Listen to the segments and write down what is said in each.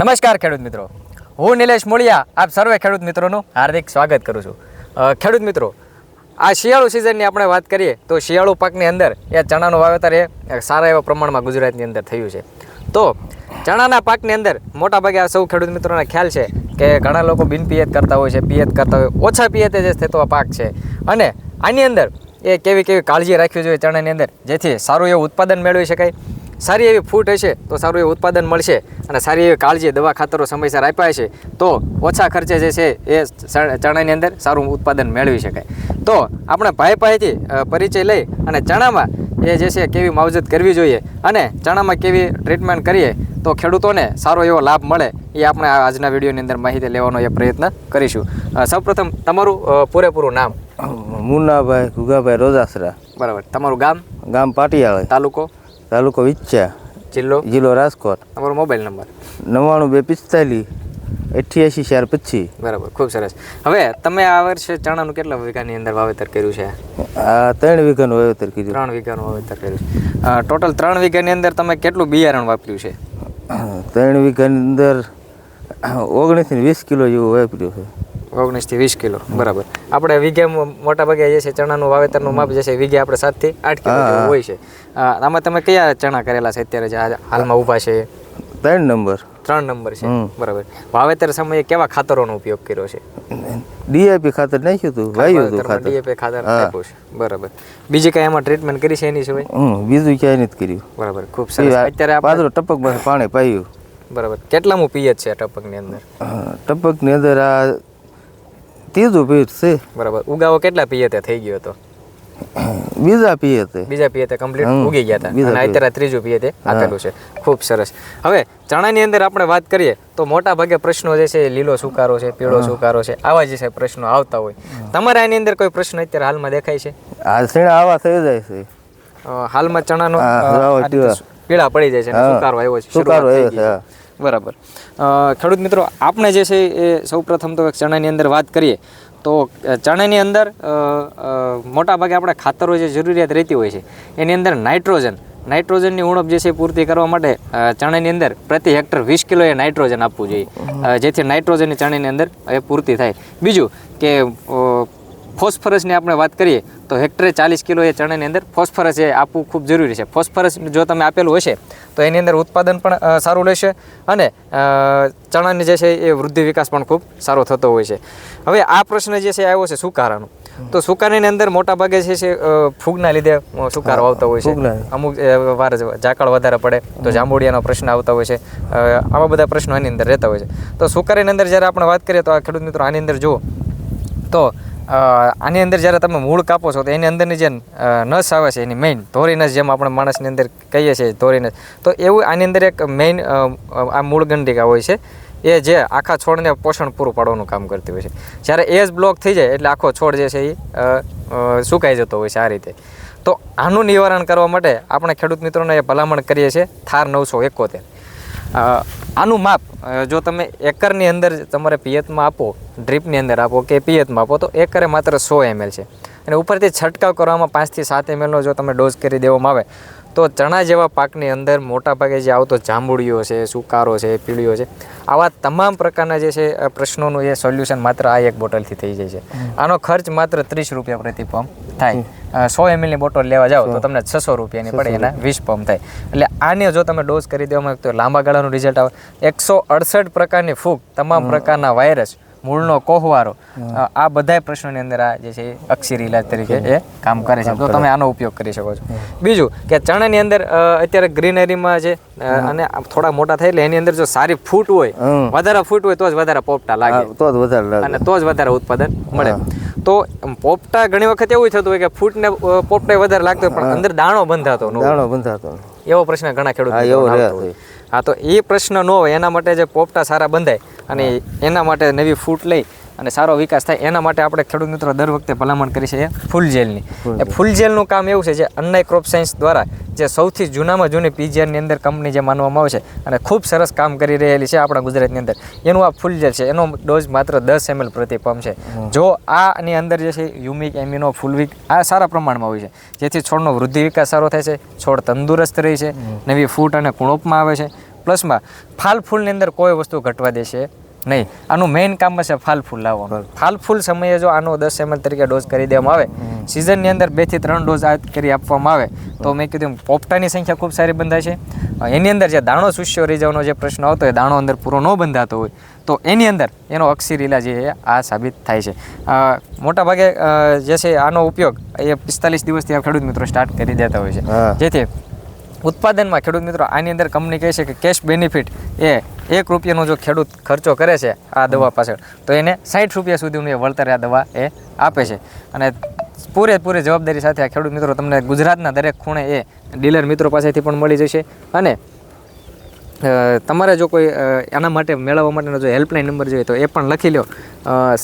નમસ્કાર ખેડૂત મિત્રો. હું નિલેશ મોળિયા, આપ સર્વે ખેડૂત મિત્રોનું હાર્દિક સ્વાગત કરું છું. ખેડૂત મિત્રો, આ શિયાળુ સિઝનની આપણે વાત કરીએ તો શિયાળુ પાકની અંદર એ ચણાનું વાવેતર એ સારા એવા પ્રમાણમાં ગુજરાતની અંદર થયું છે. તો ચણાના પાકની અંદર મોટાભાગે આ સૌ ખેડૂત મિત્રોને ખ્યાલ છે કે ઘણા લોકો બિન પિયત કરતા હોય છે, પિયત કરતા હોય, ઓછા પિયતે જે થતો આ પાક છે. અને આની અંદર એ કેવી કેવી કાળજી રાખવી જોઈએ ચણાની અંદર જેથી સારું એવું ઉત્પાદન મેળવી શકાય સારી એવી ફૂટ હશે તો સારું એવું ઉત્પાદન મળશે અને સારી એવી કાળજી દવા ખાતરો સમયસર આપ્યા છે તો ઓછા ખર્ચે જે છે એ ચણાની અંદર સારું ઉત્પાદન મેળવી શકાય. તો આપણે ભાઈ પાસેથી પરિચય લઈ અને ચણામાં એ જે છે કેવી માવજત કરવી જોઈએ અને ચણામાં કેવી ટ્રીટમેન્ટ કરીએ તો ખેડૂતોને સારો એવો લાભ મળે એ આપણે આજના વિડીયોની અંદર માહિતી લેવાનો એ પ્રયત્ન કરીશું. સૌપ્રથમ તમારું પૂરેપૂરું નામ? મુન્નાભાઈ ગુગાભાઈ રોજાસરા. બરાબર. તમારું ગામ? ગામ પાટિયાળી. તાલુકો? તાલુકો વિચ્છા જિલ્લો? જિલ્લો રાજકોટ. તમારો મોબાઈલ નંબર? નવ્વાણું બે પિસ્તાલીસ અઠ્યાસી ચાર પચીસ. બરાબર ખૂબ સરસ. હવે તમે આ વર્ષે ચણાનું કેટલા વીઘાની અંદર વાવેતર કર્યું છે? આ ત્રણ વીઘાનું વાવેતર કર્યું. ત્રણ વીઘાનું વાવેતર કર્યું છે. ટોટલ ત્રણ વીઘાની અંદર તમે કેટલું બિયારણ વાપર્યું છે? ત્રણ વીઘાની અંદર ઓગણીસ ને વીસ કિલો જેવું વાપર્યું છે. ઓગણીસથી વીસ કિલો બરાબર. આપણે વીઘે મોટા ભાગે જે છે ચણાનું વાવેતરનું માપ જે છે વીઘે આપણે સાતથી આઠ કિલો હોય છે. આમાં તમે કયા ચણા કરેલા છે અત્યારે જે હાલમાં ઊભા છે? ત્રણ નંબર. ત્રણ નંબર છે. બરાબર. વાવેતર સમયે કેવા ખાતરોનો ઉપયોગ કર્યો છે? ડીએપી ખાતર નાખ્યું હતું વાયુ હતું ખાતર. ડીએપી ખાતર નાખ્યું છે. બરાબર. બીજી કઈ એમાં ટ્રીટમેન્ટ કરી છે એની સિવાય? હમ બીજું ક્યાંય નથી કર્યું. બરાબર. ખૂબ સરસ. અત્યારે પાદરો ટપક પાણી પાયું. બરાબર. કેટલામું પીએચ છે ટપકની અંદર? ટપકની અંદર આ ત્રીજું પીઠ છે. બરાબર. ઉગાવો કેટલા પિયતે થઈ ગયો હતો? બીજા પીએ તે. બીજા પિયતે કમ્પ્લીટ ઉગી ગયા હતા. અને અત્યારે ત્રીજું પિયતે આપેલું છે. ખૂબ સરસ. હવે ચણાની અંદર આપણે વાત કરીએ તો મોટા ભાગે પ્રશ્નો જે છે લીલો સુકારો છે પીળો સુકારો છે આવા જે છે પ્રશ્નો આવતા હોય. તમારે આની અંદર કોઈ પ્રશ્ન અત્યારે હાલમાં દેખાય છે? હાલ આવા થઈ જાય છે. હાલમાં ચણાનો પીળા. પડી જાય છે સુકારો આવ્યો છે. સુકારો આવ્યો છે. બરાબર. ખેડૂત મિત્રો આપણે જે છે એ સૌ પ્રથમ તો ચણાની અંદર વાત કરીએ. તો ચણાની અંદર અ, અ, મોટા ભાગે આપણે ખાતરો જે જરૂરિયાત રહેતી હોય છે એની અંદર નાઇટ્રોજન નાઇટ્રોજનની ઉણપ જે છે પૂર્તિ કરવા માટે ચણાની અંદર પ્રતિ હેક્ટર વીસ કિલો એ નાઇટ્રોજન આપવું જોઈએ. જેથી નાઇટ્રોજનની ચણાની અંદર એ પૂર્તિ થાય. બીજું કે ફોસ્ફરસની આપણે વાત કરીએ તો હેક્ટરે ચાલીસ કિલો એ ચણાની અંદર ફોસ્ફરસ એ આપવું ખૂબ જરૂરી છે. ફોસ્ફરસ જો તમે આપેલું હશે તો એની અંદર ઉત્પાદન પણ સારું રહેશે અને ચણાની જે છે એ વૃદ્ધિ વિકાસ પણ ખૂબ સારો થતો હોય છે. હવે આ પ્રશ્ન જે છે આવ્યો છે સુકારાનો તો સુકારાની અંદર મોટા ભાગે છે છે ફૂગના લીધે સુકારો આવતો હોય છે. અમુક વાર ઝાકળ વધારે પડે તો જાંબુડિયાનો પ્રશ્ન આવતા હોય છે. આવા બધા પ્રશ્નો આની અંદર રહેતા હોય છે. તો સુકારીની અંદર જ્યારે આપણે વાત કરીએ તો આ ખેડૂત મિત્રો આની અંદર જુઓ તો આની અંદર જ્યારે તમે મૂળ કાપો છો, તો એની અંદરની જે નસ આવે છે, એની મેઇન ધોરી નસ જેમ આપણે માણસની અંદર કહીએ છીએ ધોરી નસ તો એવું આની અંદર એક મેઇન આ મૂળ ગંડિકા હોય છે, એ જે આખા છોડને પોષણ પૂરું પાડવાનું કામ કરતી હોય છે. જ્યારે એ જ બ્લોક થઈ જાય, એટલે આખો છોડ જે છે એ સુકાઈ જતો હોય છે આ રીતે. તો આનું નિવારણ કરવા માટે આપણે ખેડૂત મિત્રોને ભલામણ કરીએ છીએ, થાર નવસો એકોતેર. આનું માપ જો તમે એકરની અંદર તમારે પિયતમાં આપો, ડ્રીપની અંદર આપો કે પિયતમાં આપો, તો એકરે માત્ર સો એમએલ છે. અને ઉપરથી છંટકાવ કરવામાં પાંચથી સાત એમએલનો જો તમે ડોઝ કરી દેવામાં આવે તો ચણા જેવા પાકની અંદર મોટા ભાગે જે આવતો જાંબુડીઓ છે સુકારો છે પીળીઓ છે આવા તમામ પ્રકારના જે છે પ્રશ્નોનું એ સોલ્યુશન માત્ર આ એક બોટલથી થઈ જાય છે. આનો ખર્ચ માત્ર ત્રીસ રૂપિયા પ્રતિ પંપ થાય. સો એમએલની બોટલ લેવા જાઓ તો તમને છસો રૂપિયાની પડે એના વીસ પંપ થાય. એટલે આને જો તમે ડોઝ કરી દેવામાં આવે તો લાંબા ગાળાનું રિઝલ્ટ આવે. એકસો અડસઠ પ્રકારની ફૂગ તમામ પ્રકારના વાયરસ મૂળનો કોહવારો. આ બધાય પ્રશ્નોની અંદર આ જે છે અક્ષીર ઇલાજ તરીકે એ કામ કરે છે. તો તમે આનો ઉપયોગ કરી શકો છો. બીજું કે ચણાની અંદર અત્યારે ગ્રીનરીમાં છે અને થોડા મોટા થાય એટલે એની અંદર જો સારી ફૂટ હોય વધારે ફૂટ હોય તો જ વધારે પોપટા લાગે. તો જ વધારે લાગે. અને તો જ વધારે ઉત્પાદન મળે. તો પોપટા ઘણી વખત એવું થતું હોય કે ફૂટને ને પોપટા વધારે લાગતો હોય પણ અંદર દાણો બંધાતો દાણો બંધાતો એવો પ્રશ્ન ઘણા ખેડૂતો એવો. હા તો એ પ્રશ્ન ન હોય એના માટે જે પોપટા સારા બંધાય અને એના માટે નવી ફૂટ લઈ અને સારો વિકાસ થાય. એના માટે આપણે ખેડૂત મિત્રો દર વખતે ભલામણ કરી છે ફૂલ જેલની. એ ફૂલ જેલનું કામ એવું છે જે અન્નાય ક્રોપ સાયન્સ દ્વારા જે સૌથી જૂનામાં જૂની પીજીઆરની અંદર કંપની જે માનવામાં આવે છે અને ખૂબ સરસ કામ કરી રહેલી છે આપણા ગુજરાતની અંદર. એનું આ ફૂલ જેલ છે. એનો ડોઝ માત્ર દસ એમએલ પ્રતિ પંપ છે. જો આની અંદર જે છે યુમિક એમિનો ફૂલવિક આ સારા પ્રમાણમાં હોય છે. જેથી છોડનો વૃદ્ધિ વિકાસ સારો થાય છે છોડ તંદુરસ્ત રહે છે નવી ફૂટ અને કુણોપમાં આવે છે. પ્લસમાં ફાલ ફૂલની અંદર કોઈ વસ્તુ ઘટવા દેશે નહીં આનું મેઇન કામ હશે ફાલ ફૂલ લાવવાનું. ફાલ ફૂલ. સમયે જો આનો દસ એમએલ તરીકે ડોઝ કરી દેવામાં આવે સિઝનની અંદર બેથી ત્રણ ડોઝ આ કરી આપવામાં આવે તો મેં કીધું પોપટાની સંખ્યા ખૂબ સારી બંધાય છે એની અંદર જે દાણો સુષ્યો રહી જવાનો જે પ્રશ્ન આવતો હોય દાણો અંદર પૂરો ન બંધાતો હોય તો એની અંદર એનો અક્ષીર ઇલાજ એ આ સાબિત થાય છે. મોટાભાગે મોટા ભાગે જે છે આનો ઉપયોગ એ પિસ્તાલીસ દિવસથી આ ખેડૂત મિત્રો સ્ટાર્ટ કરી દેતા હોય છે. જેથી ઉત્પાદનમાં ખેડૂત મિત્રો આની અંદર કંપની કહે છે કે કેશ બેનિફિટ એ એક રૂપિયાનો જો ખેડૂત ખર્ચો કરે છે આ દવા પાછળ તો એને સાઠ રૂપિયા સુધીનું એ વળતર આ દવા એ આપે છે. અને પૂરેપૂરી જવાબદારી સાથે આ ખેડૂત મિત્રો તમને ગુજરાતના દરેક ખૂણે એ ડીલર મિત્રો પાસેથી પણ મળી જશે. અને તમારે જો કોઈ એના માટે મેળવવા માટેનો જો હેલ્પલાઇન નંબર જોઈએ તો એ પણ લખી લો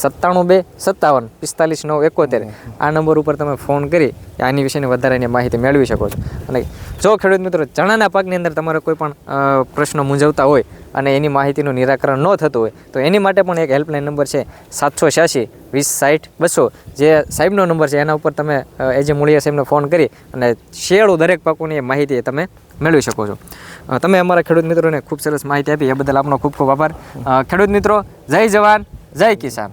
સત્તાણું બે, સત્તાવન, પિસ્તાલીસ, નવ, એકોતેર. આ નંબર ઉપર તમે ફોન કરી, આની વિશેની વધારાની માહિતી મેળવી શકો છો. અને જો ખેડૂત મિત્રો, ચણાના પાકની અંદર તમારે કોઈ પણ પ્રશ્નો મૂંઝવતા હોય અને એની માહિતીનું નિરાકરણ ન થતું હોય, તો એની માટે પણ એક હેલ્પલાઇન નંબર છે સાતસો છ્યાસી, વીસ સાઠ બસો. જે સાહેબનો નંબર છે, એના ઉપર તમે એ જે મૂળિયા સાહેબને ફોન કરી અને શેળું દરેક પાકોની એ માહિતી તમે મેળવી શકો છો. તમે અમારા ખેડૂત મિત્રોને ખૂબ સરસ માહિતી આપી. એ બદલ આપનો ખૂબ ખૂબ આભાર. ખેડૂત મિત્રો, જય જવાન, જય કિસાન.